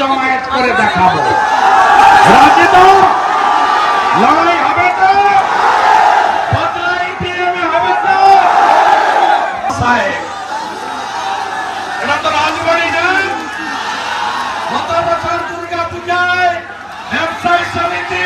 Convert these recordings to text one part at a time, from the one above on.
জমায়েত করে দেখাবো। রাজি তো লড়াই হবে তো বদলাই বিএমএ হবে তো। সাহেব এটা তো রাজবাড়ি না। গত বছর দুর্গা পূজায় ব্যবসায়ী সমিতি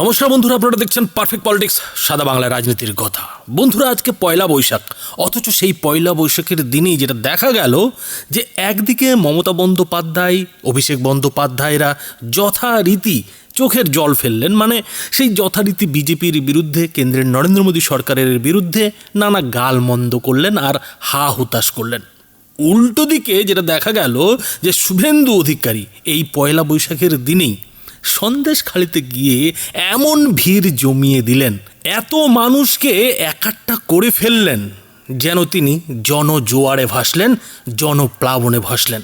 নমস্কার বন্ধুরা, আপনারা দেখছেন পারফেক্ট পলিটিক্স সাদা বাংলা রাজনীতির কথা। বন্ধুরা, আজকে পয়লা বৈশাখ, অথচ সেই পয়লা বৈশাখের দিনেই যেটা দেখা গেল যে একদিকে মমতা বন্দ্যোপাধ্যায়, অভিষেক বন্দ্যোপাধ্যায়রা যথারীতি চোখের জল ফেললেন মানে সেই যথারীতি বিজেপির বিরুদ্ধে, কেন্দ্রের নরেন্দ্র মোদী সরকারের বিরুদ্ধে নানা গাল মন্দ করলেন আর হা হুতাশ করলেন। উল্টো দিকে যেটা দেখা গেল যে শুভেন্দু অধিকারী এই পয়লা বৈশাখের দিনেই সন্দেশখালিতে গিয়ে এমন ভিড় জমিয়ে দিলেন, এত মানুষকে একাট্টা করে ফেললেন, যেন তিনি জনজোয়ারে ভাসলেন, জনপ্লাবনে ভাসলেন।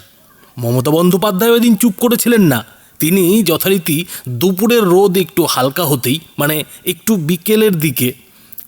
মমতা বন্দ্যোপাধ্যায় ওই চুপ করেছিলেন না। তিনি যথারীতি দুপুরের রোদ একটু হালকা হতেই মানে একটু বিকেলের দিকে,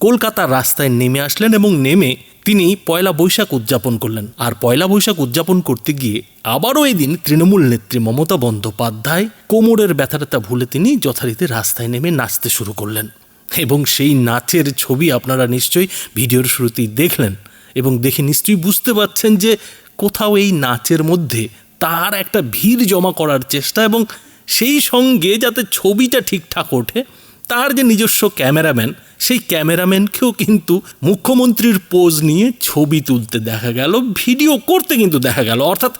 কলকাতার রাস্তায় নেমে আসলেন এবং নেমে তিনি পয়লা বৈশাখ উদযাপন করলেন। আর পয়লা বৈশাখ উদযাপন করতে গিয়ে আবারও এই দিন তৃণমূল নেত্রী মমতা বন্দ্যোপাধ্যায় কোমরের ব্যথাটা ভুলে তিনি যথারীতি রাস্তায় নেমে নাচতে শুরু করলেন। এবং সেই নাচের ছবি আপনারা নিশ্চয়ই ভিডিওর শুরুতেই দেখলেন এবং দেখে নিশ্চয়ই বুঝতে পারছেন যে কোথাও এই নাচের মধ্যে তার একটা ভিড় জমা করার চেষ্টা এবং সেই সঙ্গে যাতে ছবিটা ঠিকঠাক ওঠে তার যে নিজস্ব ক্যামেরাম্যান, সেই ক্যামেরাম্যানকেও কিন্তু মুখ্যমন্ত্রীর পোজ নিয়ে ছবি তুলতে দেখা গেল, ভিডিও করতে কিন্তু দেখা গেল। অর্থাৎ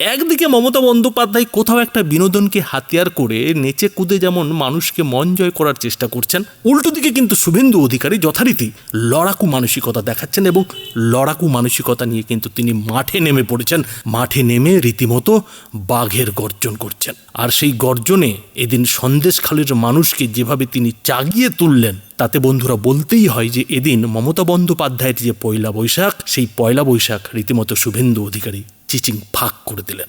একদিকে মমতা বন্দ্যোপাধ্যায় কোথাও একটা বিনোদনকে হাতিয়ার করে নেচে কুদে যেমন মানুষকে মন জয় করার চেষ্টা করছেন, উল্টো দিকে কিন্তু শুভেন্দু অধিকারী যথারীতি লড়াকু মানসিকতা দেখাচ্ছেন এবং লড়াকু মানসিকতা নিয়ে কিন্তু তিনি মাঠে নেমে পড়েছেন। মাঠে নেমে রীতিমতো বাঘের গর্জন করছেন। আর সেই গর্জনে এদিন সন্দেশখালীর মানুষকে যেভাবে তিনি চাগিয়ে তুললেন, তাতে বন্ধুরা বলতেই হয় যে এদিন মমতা বন্দ্যোপাধ্যায়ের যে পয়লা বৈশাখ, সেই পয়লা বৈশাখ রীতিমতো শুভেন্দু অধিকারী চিচিং ফাঁক করে দিলেন।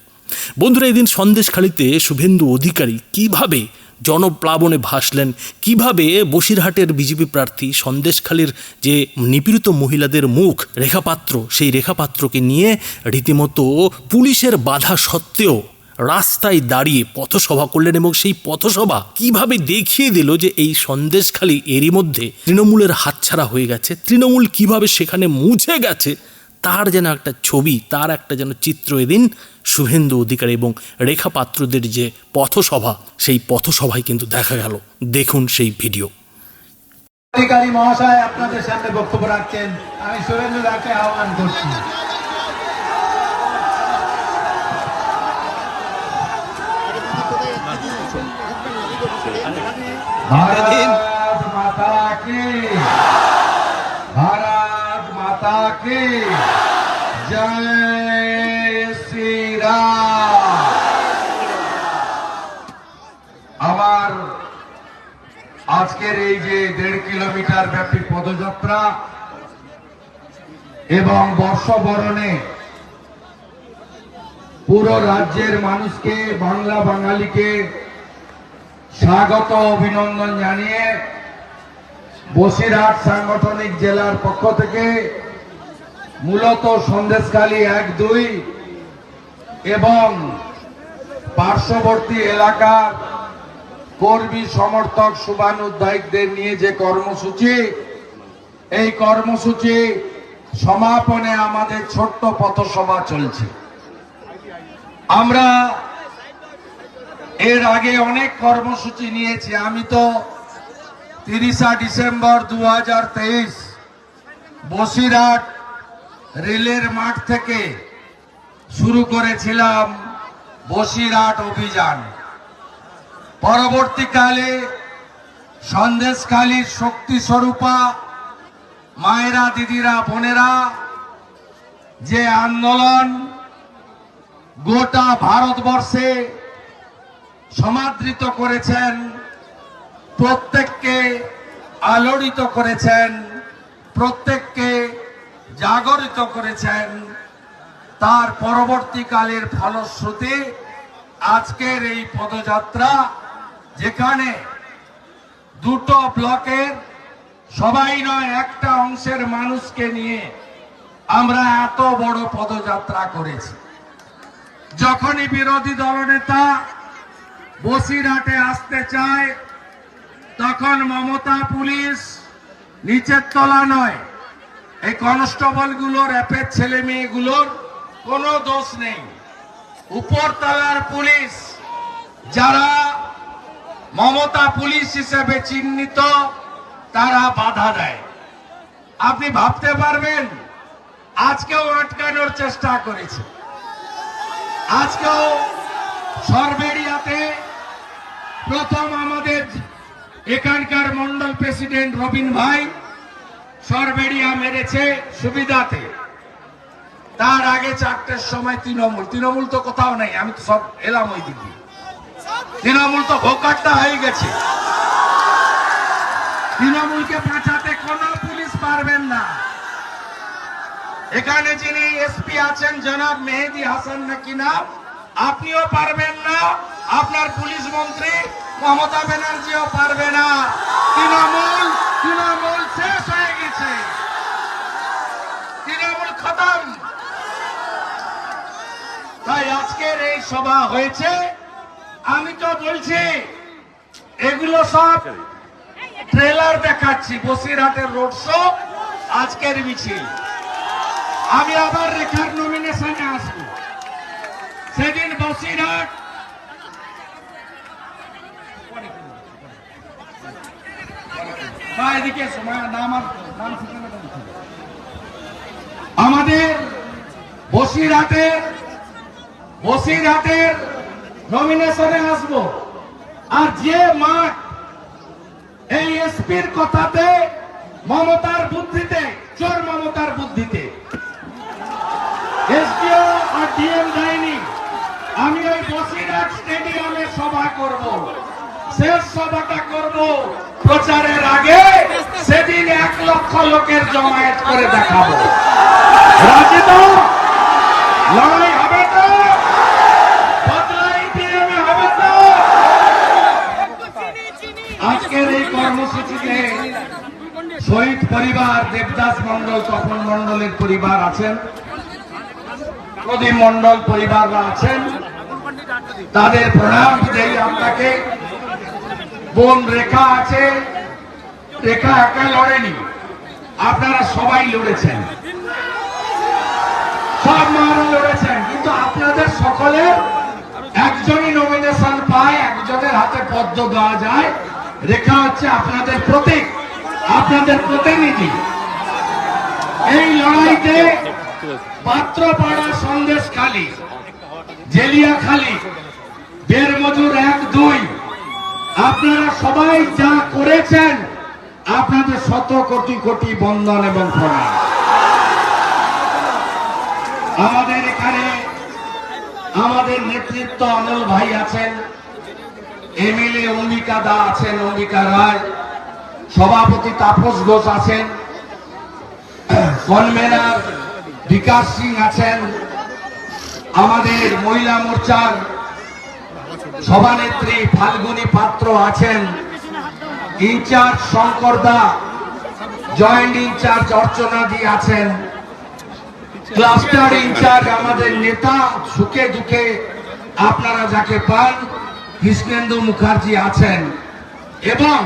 বন্ধুরা, এদিন সন্দেশখালিতে শুভেন্দু অধিকারী কীভাবে জনপ্লাবনে ভাসলেন, কীভাবে বসিরহাটের বিজেপি প্রার্থী সন্দেশখালীর যে নিপীড়িত মহিলাদের মুখ, রেখাপাত্র, সেই রেখাপাত্রকে নিয়ে রীতিমতো পুলিশের বাধা সত্ত্বেও রাস্তায় দাঁড়িয়ে পথসভা করলেন এবং সেই পথসভা কীভাবে দেখিয়ে দিল যে এই সন্দেশখালী এরই মধ্যে তৃণমূলের হাতছাড়া হয়ে গেছে, তৃণমূল কীভাবে সেখানে মুছে গেছে তার যেন একটা ছবি তার একটা যেন চিত্র এদিন শুভেন্দু অধিকারী এবং রেখা পাত্রদের যে পথসভা সেই পথসভায় কিন্তু দেখা গেল। দেখুন সেই ভিডিও। অধিকারী মহাশয় আপনাদের সামনে বক্তব্য রাখছেন। আমি শুভেন্দু দাকে আহ্বান করছি। ভারত মাতা কি ভারত মাতা কি জয় শ্রীরাম আমার আজকের এই যে দেড় কিলোমিটার ব্যাপী পদযাত্রা এবং বর্ষবরণে পুরো রাজ্যের মানুষকে, বাংলা বাঙালিকে স্বাগত, অভিনন্দন জানিয়ে বসিরহাট সাংগঠনিক জেলার পক্ষ থেকে মূলত সন্দেশখালী এক দুই এবং পার্শ্ববর্তী এলাকার কর্মী সমর্থক শুভানুধ্যায়ীদের নিয়ে যে কর্মসূচি, এই কর্মসূচি সমাপনে আমাদের ছোট্ট পথসভা চলছে। আমরা এর আগে অনেক কর্মসূচি নিয়েছি। আমি তো তিরিশা ডিসেম্বর দু হাজার তেইশ বসিরহাট রেলের মাঠ থেকে শুরু করেছিলাম বসিরহাট অভিযান। পরবর্তীকালে সন্দেশখালীর শক্তি স্বরূপা, মায়েরা, দিদিরা, বোনেরা, যে আন্দোলন গোটা ভারতবর্ষে সমাদৃত করেছেন, প্রত্যেককে আলোড়িত করেছেন, প্রত্যেককে জাগরিত করেছেন, তার পরবর্তীকালের ফলশ্রুতি আজকের এই পদযাত্রা যেখানে দুটো ব্লকের সবাই নয়, একটা অংশের মানুষকে নিয়ে আমরা এত বড় পদযাত্রা করেছি। যখনই বিরোধী দলনেতা বসিরহাটে আসতে চায়, তখন মমতা পুলিশ নিচের তলা নয়। এই কনস্টেবলগুলোর অ্যাপের ছেলে মেয়েগুলোর কোনো দোষ নেই। উপরতলার পুলিশ যারা মমতা পুলিশ হিসেবে চিহ্নিত, তারা বাধা দেয়। আপনি ভাবতে পারবেন, আজকেও আটকানোর চেষ্টা করেছে। আজকেও সরবেরিয়াতে প্রথম আমাদের এখানকার মন্ডল প্রেসিডেন্ট রবিন ভাই সরবেরিয়া মেরেছে সুবিধাতে। তার আগে চারটের সময় তৃণমূল তৃণমূল তো কোথাও নেই, আমি তো সব এলাম ওই দিকে। তৃণমূল তো ভোকারটা হয়ে গেছে। তৃণমূলকে বাঁচাতে কোনো পুলিশ পারবেন না। এখানে যিনি এসপি আছেন জনাব মেহেদি হাসান নাকি নাম? আপনিও পারবেন না, আপনার পুলিশ মন্ত্রী মমতা ব্যানার্জিও পারবে না। তৃণমূল তৃণমূল শেষ হয়ে গেছে। তৃণমূল খতম। তাই আজকের এই সভা হয়েছে। আমি তো বলছি, এগুলো সব ট্রেলার দেখাচ্ছি, বসিরহাটের রোড শো আজকের মিছিল আমি আবার রেখার নমিনেশনে আসব সেদিন বসিরহাট। আমাদের বসিরহাটের বসিরহাটের নমিনেশনে আসব। আর যে মাঠ এই এসপির কথাতে মমতার বুদ্ধিতে, চোর মমতার বুদ্ধিতে। এসডিও আর ডিএম যায়নি। আমি ওই বসিরহাট স্টেডিয়ামে সভা করব। শেষ সভাটা করব প্রচারের আগে। সেদিন এক লক্ষ লোকের জমায়েত করে দেখাবো। রাজি তো? লড়াই পরিবার, দেবদাস মন্ডল তপন মন্ডলের পরিবার আছেন। প্রদীপ মন্ডল পরিবাররা আছেন। তাদের প্রণাম দেই আপনাকে। বোন রেখা আছে। রেখা একা লড়েনি। আপনারা সবাই লড়েছেন। সব মারা লড়েছেন। কিন্তু আপনাদের সকলের একজনই নমিনেশন পায়, একজনের হাতে পদ্ম দেওয়া যায়। রেখা হচ্ছে আপনাদের প্রতীক। আপনাদের প্রতিনিধি। এই লড়াইতে পাত্রপাড়া সন্দেশ খালি জেলিয়া খালি বের মজুর এক দুই। আপনারা সবাই যা করেছেন, আপনাদের শত কোটি কোটি বন্ধন এবং প্রণাম। আমাদের এখানে আমাদের নেতৃত্ব অনল ভাই আছেন এমএলএ অম্বিকা দা আছেন অম্বিকা রায়। সভাপতি তাপস ঘোষ আছেন, কনভেনার বিকাশ সিং আছেন, আমাদের মহিলা মোর্চার সভানেত্রী ফাল্গুনী পাত্র আছেন, in-charge Shankar da, joint in-charge Archana di আছেন, ক্লাস্টার ইনচার্জ আমাদের নেতা সুখে দুঃখে আপনারা যাকে পান, কৃষ্ণেন্দু মুখার্জি আছেন, এবং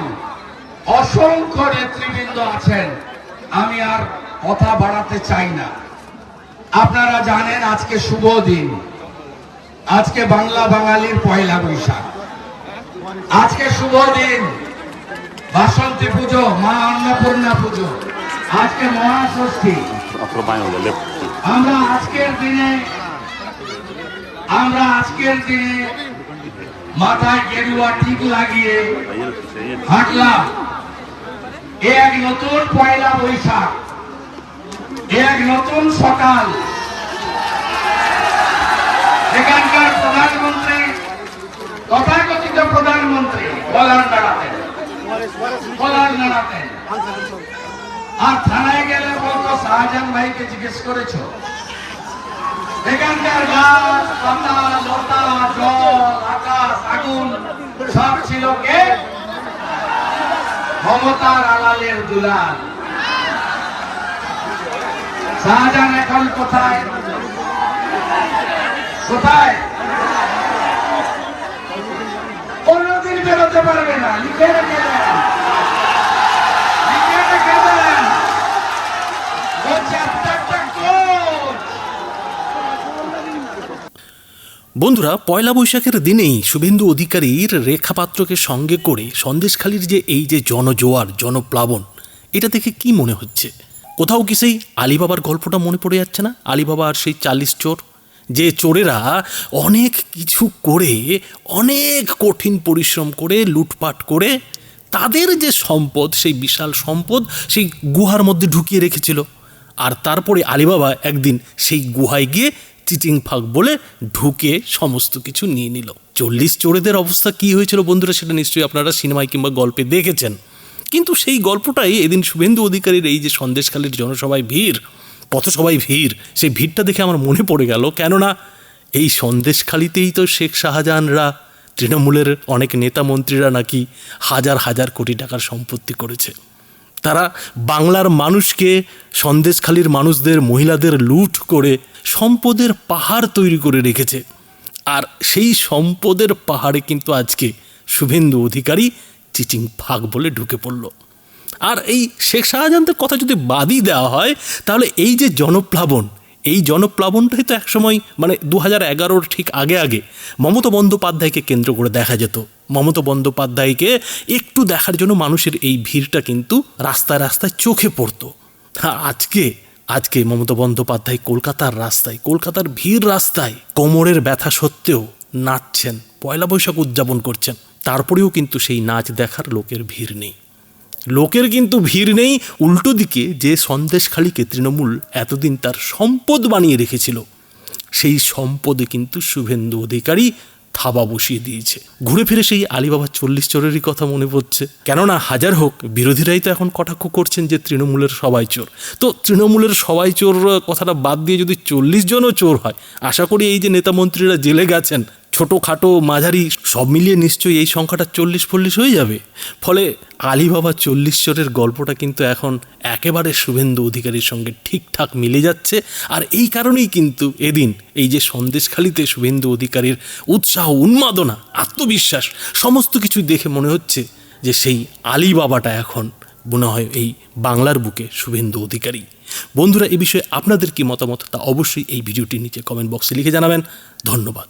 অসংখ্য নেতৃবৃন্দ আছেন। আমি আর কথা বাড়াতে চাই না। আপনারা জানেন আজকে শুভ দিন। আজকে বাংলা বাঙালির পয়লা বৈশাখ। আজকে শুভ দিন। বাসন্তী পুজো, মা অন্নপূর্ণা পুজো। আজকে মহাষষ্ঠী. আমরা আজকের দিনে, আমরা আজকের দিনে মাথায় গেরুয়া ঠিক লাগিয়ে. হাঁটলাম। এক নতুন পয়লা বৈশাখ। এক নতুন সকাল। এখানকার প্রধানমন্ত্রী, তথাকথিত প্রধানমন্ত্রী, বলার দাঁড়াতেন বলার দাঁড়াতেন আর থানায় গেলে বলতো, শাহজাহান ভাইকে জিজ্ঞেস করেছ? এখানকার গাছ, পাতা, লতা, জল, আকাশ, আগুন, সব ছিল কে? মমতার আলালের দুলাল। শাহজাহান এখন কোথায়? কোথায়? কোনদিন বেরোতে পারবে না লিখে রেখে দেন লিখে রেখে দেন ও চ্যাপ্টারটা কোচ বন্ধুরা, পয়লা বৈশাখের দিনেই শুভেন্দু অধিকারীর রেখাপাত্রকে সঙ্গে করে সন্দেশখালির যে এই যে জনজোয়ার, জনপ্লাবন, এটা দেখে কি মনে হচ্ছে? কোথাও কি সেই আলিবাবার গল্পটা মনে পড়ে যাচ্ছে না? আলিবাবা আর সেই চাল্লিশ চোর, যে চোরেরা অনেক কিছু করে, অনেক কঠিন পরিশ্রম করে, লুটপাট করে, তাদের যে সম্পদ, সেই বিশাল সম্পদ সেই গুহার মধ্যে ঢুকিয়ে রেখেছিল। আর তারপরে আলিবাবা একদিন সেই গুহায় গিয়ে চিচিং ফাঁক বলে ঢুকে সমস্ত কিছু নিয়ে নিল। চল্লিশ চোরেদের অবস্থা কি হয়েছিল বন্ধুরা সেটা নিশ্চয়ই আপনারা সিনেমায় কিংবা গল্পে দেখেছেন। কিন্তু সেই গল্পটাই এদিন শুভেন্দু অধিকারীর এই যে সন্দেশখালীর জনসভায় ভিড়, পথসভায় ভিড়, সেই ভিড়টা দেখে আমার মনে পড়ে গেল, কেননা এই সন্দেশখালিতেই তো শেখ শাহজাহানরা, তৃণমূলের অনেক নেতা মন্ত্রীরা নাকি হাজার হাজার কোটি টাকার সম্পত্তি করেছে। তারা বাংলার মানুষকে সন্দেশখালীর মানুষদের, মহিলাদের লুট করে সম্পদের পাহাড় তৈরি করে রেখেছে। আর সেই সম্পদের পাহাড়ে কিন্তু আজকে শুভেন্দু অধিকারী চিচিং ফাঁক বলে ঢুকে পড়ল। আর এই শেখ শাহজাহানদের কথা যদি বাদই দেওয়া হয়, তাহলে এই যে জনপ্লাবন এই জনপ্লাবনটাই তো একসময় মানে দু হাজার এগারোর ঠিক আগে আগে মমতা বন্দ্যোপাধ্যায়কে কেন্দ্র করে দেখা যেত। মমতা বন্দ্যোপাধ্যায়কে একটু দেখার জন্য মানুষের এই ভিড়টা কিন্তু রাস্তায় রাস্তায় চোখে পড়তো। আর আজকে আজকে মমতা বন্দ্যোপাধ্যায় কলকাতার রাস্তায়, কলকাতার ভিড় রাস্তায় কোমরের ব্যথা সত্ত্বেও নাচছেন, পয়লা বৈশাখ উদযাপন করছেন। তারপরেও কিন্তু সেই নাচ দেখার লোকের ভিড় নেই। লোকের কিন্তু ভিড় নেই উল্টো দিকে যে সন্দেশখালীকে তৃণমূল এতদিন তার সম্পদ বানিয়ে রেখেছিল। সেই সম্পদে কিন্তু শুভেন্দু অধিকারী থাবা বসিয়ে দিয়েছে। ঘুরে ফিরে সেই আলিবাবা চল্লিশ চোরেরই কথা মনে পড়ছে। কেননা হাজার হোক, বিরোধীরাই তো এখন কটাক্ষ করছেন যে তৃণমূলের সবাই চোর। তো তৃণমূলের সবাই চোর কথাটা বাদ দিয়ে যদি চল্লিশ জনও চোর হয়, আশা করি এই যে নেতা মন্ত্রীরা জেলে গেছেন ছোটোখাটো মাঝারি সব মিলিয়ে নিশ্চয়ই এই সংখ্যাটা চল্লিশ ফল্লিশ হয়ে যাবে। ফলে আলিবাবা চল্লিশ চোরের গল্পটা কিন্তু এখন একেবারে শুভেন্দু অধিকারীর সঙ্গে ঠিকঠাক মিলে যাচ্ছে। আর এই কারণেই কিন্তু এদিন এই যে সন্দেশখালিতে শুভেন্দু অধিকারীর উৎসাহ, উন্মাদনা, আত্মবিশ্বাস সমস্ত কিছু দেখে মনে হচ্ছে যে সেই আলিবাবাটা এখন মনে হয় এই বাংলার বুকে শুভেন্দু অধিকারী। বন্ধুরা, এ বিষয়ে আপনাদের কি মতামত তা অবশ্যই এই ভিডিওটির নিচে কমেন্ট বক্সে লিখে জানাবেন। ধন্যবাদ।